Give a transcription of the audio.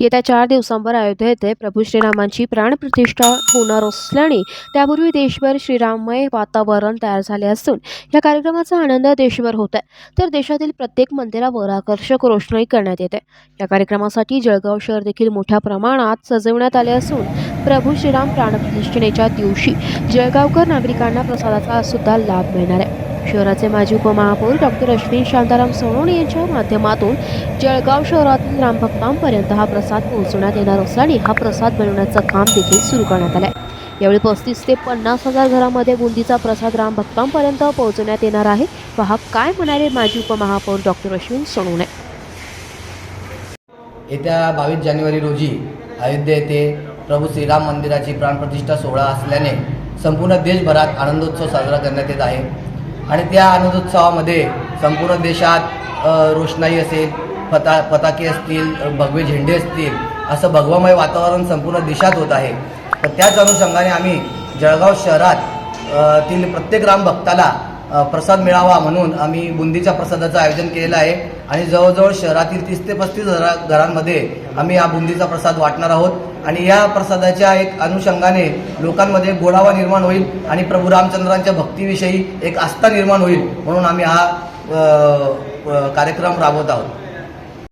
येत्या चार दिवसांवर अयोध्या येथे प्रभू श्रीरामांची प्राणप्रतिष्ठा होणार असल्याने त्यापूर्वी देशभर श्रीराममय वातावरण तयार झाले असून या कार्यक्रमाचा आनंद देशभर होत आहे. तर देशातील प्रत्येक मंदिरावर आकर्षक रोषणाई करण्यात येते. या कार्यक्रमासाठी जळगाव शहर देखील मोठ्या प्रमाणात सजवण्यात आले असून प्रभू श्रीराम प्राणप्रतिष्ठेच्या दिवशी जळगावकर नागरिकांना प्रसादाचा सुद्धा लाभ मिळणार आहे. शहराचे माजी उपमहापौर डॉक्टर अश्विन शांताराम सोनवणे यांच्या माध्यमातून जळगाव शहरातील रामभक्तांपर्यंत हा प्रसाद पोहोचवण्यात येणार असल्याने हा प्रसाद बनवण्याचं काम देखील सुरू करण्यात आलं आहे यावेळी पस्तीस ते पन्नास हजार घरामध्ये बुंदीचा प्रसाद रामभक्तांपर्यंत पोहोचवण्यात येणार आहे. पहा काय म्हणाले माजी उपमहापौर डॉक्टर अश्विन सोनवणे. येत्या बावीस जानेवारी रोजी अयोध्या येथे प्रभू श्रीराम मंदिराची प्राणप्रतिष्ठा सोहळा असल्याने संपूर्ण देशभरात आनंदोत्सव साजरा करण्यात येत आहे. आणि त्या आनंदोत्सवामध्ये संपूर्ण देशात रोषणाई असेल पता पताके असतील भगवे झेंडे असतील असं भगवामय वातावरण संपूर्ण देशात होत आहे. तर त्याच अनुषंगाने आम्ही जळगाव शहरात तील प्रत्येक राम भक्ताला प्रसाद मिळावा म्हणून आम्ही बुंदीच्या प्रसादाचं आयोजन केलेलं आहे. आणि जवळजवळ शहरातील तीस ते पस्तीस घरा घरांमध्ये आम्ही हा बुंदीचा प्रसाद वाटणार आहोत. आणि या प्रसादाच्या एक अनुषंगाने लोकांमध्ये गोडावा निर्माण होईल आणि प्रभू रामचंद्रांच्या भक्तीविषयी एक आस्था निर्माण होईल म्हणून आम्ही हा कार्यक्रम राबवत आहोत.